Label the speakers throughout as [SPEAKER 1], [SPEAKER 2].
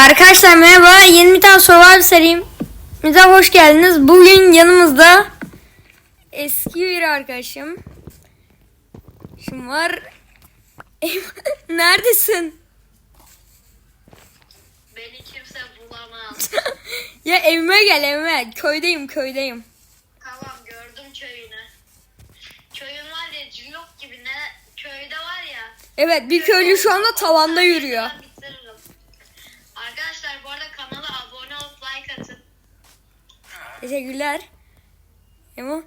[SPEAKER 1] Arkadaşlar merhaba. Yeni bir tane Survivor serimize hoş geldiniz. Bugün yanımızda eski bir arkadaşım. Şimdi var. Neredesin?
[SPEAKER 2] Beni kimse bulamaz.
[SPEAKER 1] ya evime gel evime. Köydeyim köydeyim.
[SPEAKER 2] tamam gördüm köyünü. Köyün var ya cillop gibi ne köyde var ya.
[SPEAKER 1] Evet bir köylü şu anda tavanda yürüyor.
[SPEAKER 2] Ben
[SPEAKER 1] Teşekkürler. Emo.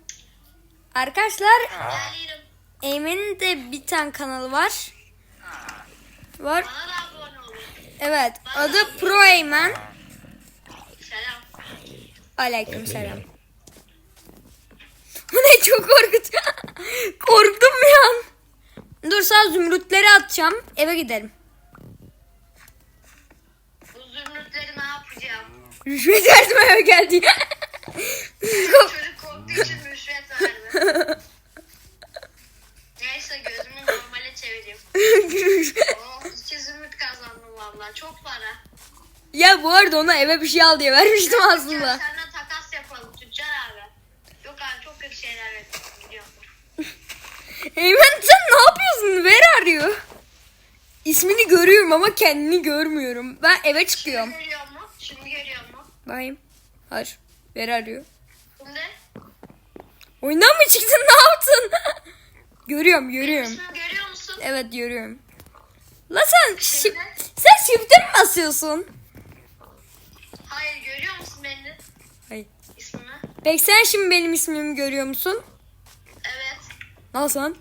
[SPEAKER 1] Arkadaşlar. Eymen'in de bir tane kanalı var. Var. Evet. Adı Pro Eymen.
[SPEAKER 2] Selam.
[SPEAKER 1] Aleyküm selam. Bu ne çok korkut. Korktum bir an. Dur sağ zümrütleri atacağım. Eve gidelim.
[SPEAKER 2] Bu zümrütleri ne yapacağım?
[SPEAKER 1] Rüşvet verdim eve geldi.
[SPEAKER 2] Çocuk korktuğu için rüşvet verdi. Neyse gözümü normale çevireyim. Oh iki zümrüt kazandım valla. Çok para.
[SPEAKER 1] ya bu eve bir şey al diye vermiştim aslında.
[SPEAKER 2] seninle takas yapalım tüccar abi. Yok abi çok kötü şeyler. Gidiyorum.
[SPEAKER 1] Eymen sen ne yapıyorsun? Ver arıyor. İsmini görüyorum ama kendini görmüyorum. Ben eve çıkıyorum.
[SPEAKER 2] Şimdi görüyor mu? Şimdi görüyor mu?
[SPEAKER 1] Bakayım. Hayır. Ver arıyor.
[SPEAKER 2] Şimdi
[SPEAKER 1] Oyundan mı çıktın? Ne yaptın? görüyorum, görüyorum.
[SPEAKER 2] ismini görüyor musun?
[SPEAKER 1] Evet görüyorum. La sen
[SPEAKER 2] Şimdi?
[SPEAKER 1] sen shift'e mi basıyorsun?
[SPEAKER 2] Hayır görüyor musun beni?
[SPEAKER 1] Hayır.
[SPEAKER 2] İsmini?
[SPEAKER 1] Peki sen şimdi benim ismimi görüyor musun?
[SPEAKER 2] Evet.
[SPEAKER 1] Nasıl lan?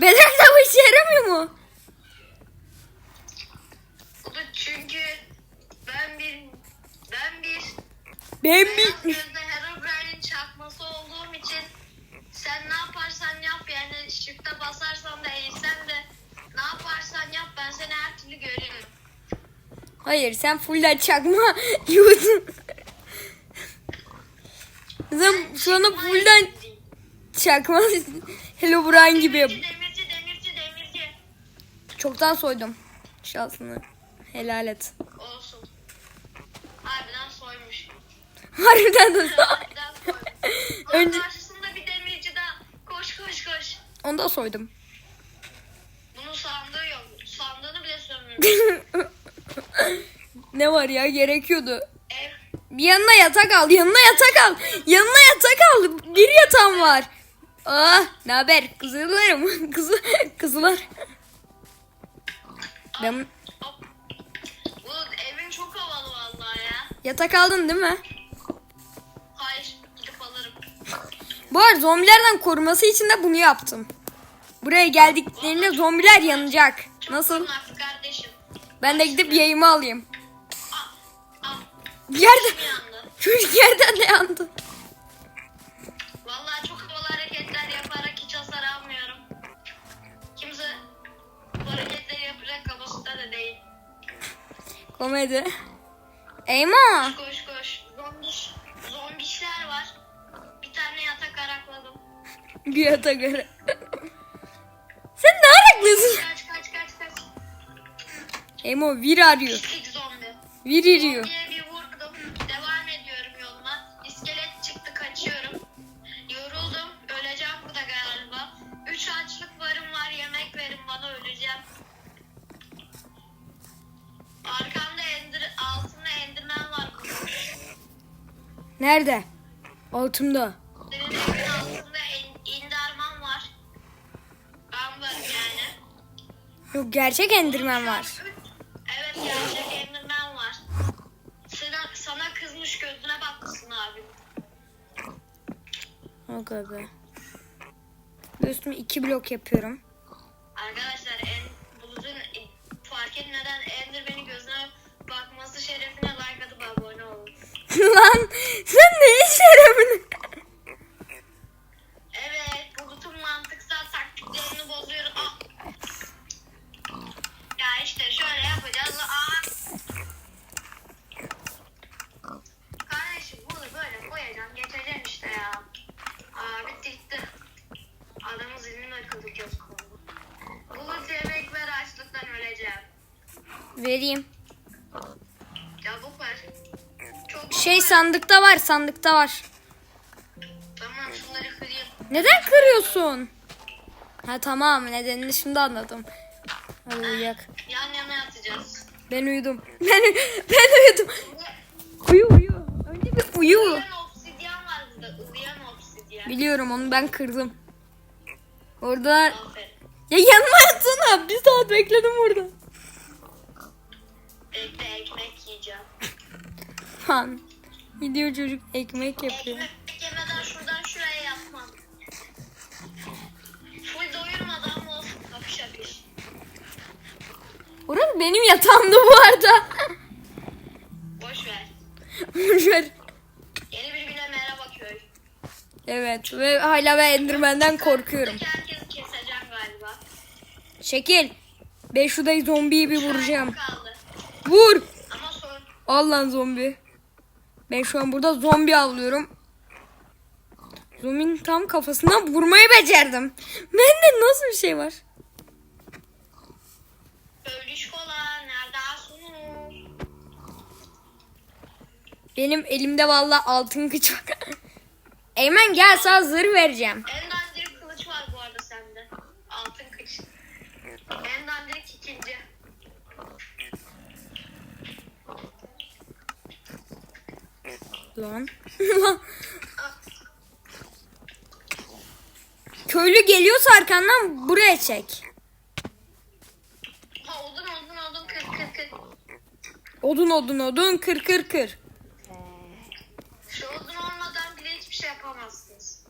[SPEAKER 1] De bu işe yaramıyor mu?
[SPEAKER 2] Bu da çünkü ben bir ben bir
[SPEAKER 1] Ben
[SPEAKER 2] beyaz
[SPEAKER 1] bir...
[SPEAKER 2] gözde Herobrine'in çakması olduğum için sen ne yaparsan yap yani shift'e basarsan da eğilsen de ne yaparsan yap ben seni her türlü görüyorum.
[SPEAKER 1] Hayır sen fullden çakma yudun. Sen şu anda fullden çakma Hello Brian gibi.
[SPEAKER 2] Demirci, demirci, demirci, demirci.
[SPEAKER 1] Çoktan soydum şansını. Helal et.
[SPEAKER 2] Olsun. Harbiden soymuş.
[SPEAKER 1] Harbiden de.
[SPEAKER 2] Önce...
[SPEAKER 1] Önce-
[SPEAKER 2] karşısında bir demirci daha. Koş koş koş.
[SPEAKER 1] Onu da soydum.
[SPEAKER 2] Bunun sandığı yok. Sandığını bile sömürmüş.
[SPEAKER 1] ne var ya gerekiyordu. Bir yanına yatak al, yanına yatak al. Yanına yatak al. Bir yatağım var. Ah, ne haber kızlarım? Kız, kızlar. Ben.
[SPEAKER 2] Bu evin çok havalı vallahi ya.
[SPEAKER 1] yatak aldın değil mi?
[SPEAKER 2] Hayır gidip alırım.
[SPEAKER 1] Bu arada zombilerden koruması için de bunu yaptım. Buraya geldiklerinde zombiler yanacak.
[SPEAKER 2] Çok
[SPEAKER 1] Nasıl?
[SPEAKER 2] kardeşim.
[SPEAKER 1] Ben de gidip yayımı alayım. Bir yerde şu yerden de yandı.
[SPEAKER 2] Vallahi çok havalı hareketler yaparak hiç hasar almıyorum. Kimse bu hareketleri yapacak kapasite de değil.
[SPEAKER 1] Komedi. Eyma.
[SPEAKER 2] Koş koş. Zombiş. Zombişler var. Bir tane yatak arakladım.
[SPEAKER 1] Bir yatak ara. Emo vir arıyor.
[SPEAKER 2] Pislik zombi.
[SPEAKER 1] Vir arıyor.
[SPEAKER 2] Zombiye bir vurdum. Devam ediyorum yoluma. İskelet çıktı kaçıyorum. Yoruldum. Öleceğim burada galiba. Üç açlık varım var. Yemek verin bana öleceğim. Arkamda endir, altında endirmen var.
[SPEAKER 1] Nerede? Altımda.
[SPEAKER 2] Senin evin altında en, indarman var. Ben varım yani.
[SPEAKER 1] Yok gerçek endirmen var. Aga be. Üstüme iki blok yapıyorum.
[SPEAKER 2] Arkadaşlar en bulutun fark etmeden Ender beni gözüne bakması şerefine like atıp abone olun.
[SPEAKER 1] Lan sen ne iş
[SPEAKER 2] Çabuk ver. Çok
[SPEAKER 1] Şey sandıkta var sandıkta var.
[SPEAKER 2] Tamam şunları kırayım.
[SPEAKER 1] Neden kırıyorsun? Ha tamam nedenini şimdi anladım. Hadi uyuyak.
[SPEAKER 2] Yan yana yatacağız.
[SPEAKER 1] Ben uyudum. Ben, ben uyudum. Uyu uyu. Önce bir uyu.
[SPEAKER 2] Uyuyan obsidyen var burada. Uyuyan obsidyen.
[SPEAKER 1] Biliyorum onu ben kırdım. Orada
[SPEAKER 2] Aferin.
[SPEAKER 1] ya yanma yatsana. Bir saat bekledim burada.
[SPEAKER 2] Bekle ekmek yiyeceğim.
[SPEAKER 1] Fan. Gidiyor çocuk ekmek yapıyor.
[SPEAKER 2] Ekmek yemeden şuradan şuraya yatmam. Full doyurmadan olsun? Kapış apış.
[SPEAKER 1] Orası benim yatağımda bu arada.
[SPEAKER 2] Boş ver.
[SPEAKER 1] Boşver.
[SPEAKER 2] Yeni bir güne merhaba köy.
[SPEAKER 1] Evet ve hala ben Enderman'den korkuyorum.
[SPEAKER 2] Herkesi keseceğim galiba.
[SPEAKER 1] Şekil. Ben şuradaki zombiyi bir vuracağım.
[SPEAKER 2] Kaldı.
[SPEAKER 1] Vur. Al lan zombi. Ben şu an burada zombi avlıyorum. Zombinin tam kafasından vurmayı becerdim. Bende nasıl bir şey var? Benim elimde valla altın kıç var. Eymen gel sana zırh vereceğim.
[SPEAKER 2] En dandirik kılıç var bu arada sende. Altın kılıç. En dandirik ikinci.
[SPEAKER 1] Lan. Köylü geliyorsa arkandan buraya çek.
[SPEAKER 2] Ha odun odun odun kır kır kır.
[SPEAKER 1] Odun odun odun kır kır kır.
[SPEAKER 2] Şu odun olmadan bile hiçbir şey yapamazsınız.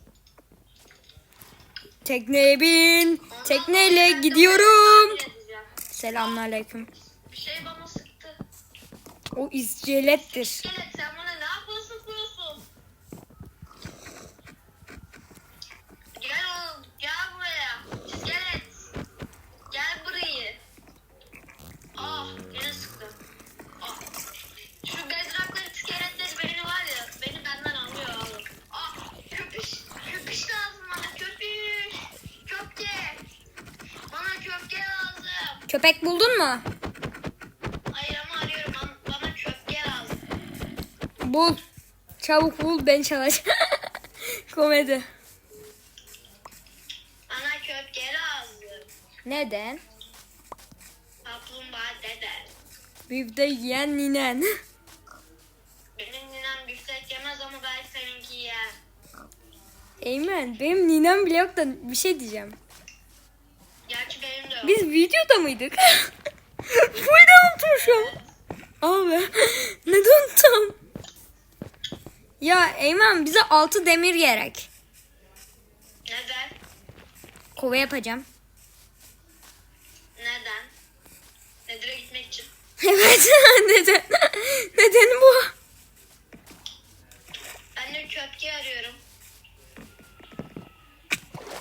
[SPEAKER 1] Tekneye bin.
[SPEAKER 2] Ondan
[SPEAKER 1] Tekneyle
[SPEAKER 2] sonra
[SPEAKER 1] gidiyorum.
[SPEAKER 2] ben de.
[SPEAKER 1] Selamünaleyküm.
[SPEAKER 2] Bir şey bana sıktı.
[SPEAKER 1] O iskelettir.
[SPEAKER 2] İskelet sen
[SPEAKER 1] Köpek buldun mu?
[SPEAKER 2] Hayır ama arıyorum bana, köpke lazım.
[SPEAKER 1] Bul. Çabuk bul ben çalacağım. Komedi.
[SPEAKER 2] Bana köpke lazım.
[SPEAKER 1] Neden?
[SPEAKER 2] Kaplumbağa dede.
[SPEAKER 1] Büyükte yiyen ninen.
[SPEAKER 2] Benim ninem biftek yemez ama belki seninki yer.
[SPEAKER 1] Eymen benim ninem bile yok da bir şey diyeceğim.
[SPEAKER 2] Gerçi benim de yok.
[SPEAKER 1] Biz videoda mıydık? Burada unutmuşum. Abi neden unuttum? Ya Eymen bize altı demir gerek.
[SPEAKER 2] Neden?
[SPEAKER 1] Kova yapacağım.
[SPEAKER 2] Neden? Nedir'e gitmek için.
[SPEAKER 1] Evet neden? Neden bu?
[SPEAKER 2] Ben de köpke arıyorum.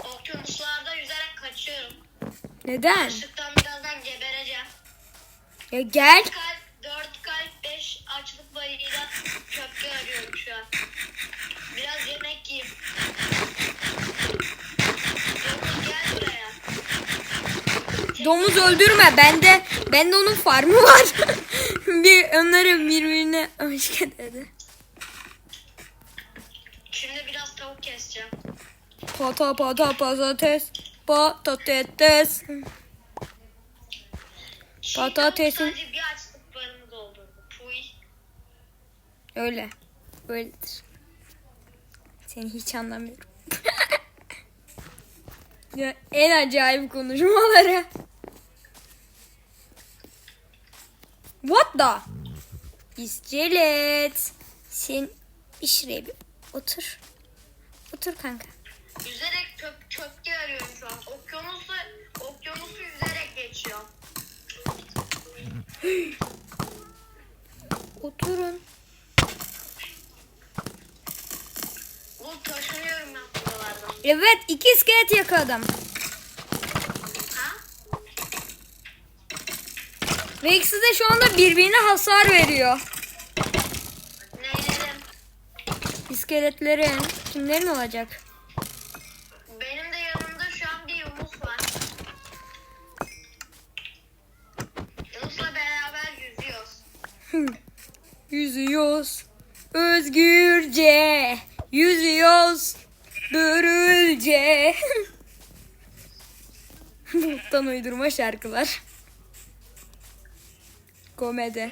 [SPEAKER 2] Okyanuslarda yüzerek kaçıyorum.
[SPEAKER 1] Neden?
[SPEAKER 2] Işıktan birazdan gebereceğim.
[SPEAKER 1] Ya gel.
[SPEAKER 2] Kalp, 4 kalp, 5 açlık bayıyla köpke arıyorum şu an. Biraz yemek yiyeyim. Domuz gel buraya.
[SPEAKER 1] Domuz öldürme. Bende bende onun farmı var. bir onları birbirine hoş dedi.
[SPEAKER 2] Şimdi biraz tavuk keseceğim.
[SPEAKER 1] Pata pata patates. Patates. Patatesin-
[SPEAKER 2] Sadece bir açlık barımı doldurdu. Puy.
[SPEAKER 1] Öyle. Öyledir. Seni hiç anlamıyorum. ya en acayip konuşmaları. What the? İskelet. Sen bir şuraya bir otur. Otur kanka.
[SPEAKER 2] Yüzerek köp köpke arıyorum şu an. Okyanusu, okyanusu yüzerek geçiyor.
[SPEAKER 1] Oturun.
[SPEAKER 2] Bu taşınıyorum ben buralardan.
[SPEAKER 1] Evet iki iskelet yakaladım.
[SPEAKER 2] Ha?
[SPEAKER 1] Ve ikisi de şu anda birbirine hasar veriyor.
[SPEAKER 2] Neylerim?
[SPEAKER 1] İskeletlerin. Kimlerin olacak?
[SPEAKER 2] Benim de yanımda şu an bir Yunus var. Yunus'la beraber yüzüyoruz.
[SPEAKER 1] Yüzüyoruz özgürce. Yüzüyoruz börülce. Buluttan uydurma şarkılar. Komedi.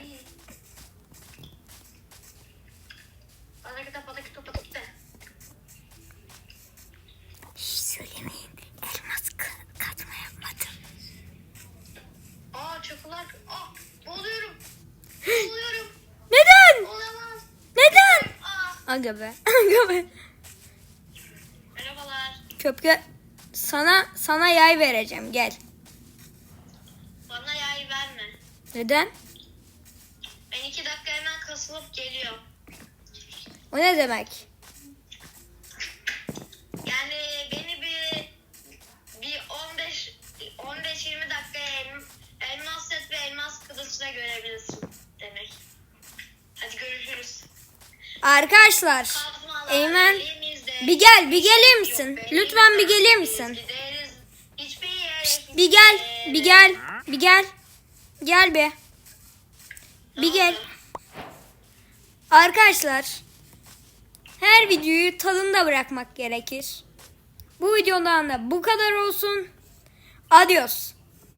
[SPEAKER 1] Aga be. Aga be.
[SPEAKER 2] Merhabalar.
[SPEAKER 1] Köpke sana sana yay vereceğim gel.
[SPEAKER 2] Bana yay verme.
[SPEAKER 1] Neden?
[SPEAKER 2] Ben iki dakika hemen kasılıp geliyorum.
[SPEAKER 1] O ne demek?
[SPEAKER 2] Yani beni bir bir 15 15 20 dakika el, elmas set ve elmas kılıçla görebilirsin demek. Hadi görüşürüz.
[SPEAKER 1] Arkadaşlar Eymen bir gel bir gelir misin? Lütfen bir gelir misin? Bir gel bir gel bir gel. Gel be. Bir gel. Arkadaşlar her videoyu tadında bırakmak gerekir. Bu videodan da bu kadar olsun. Adios.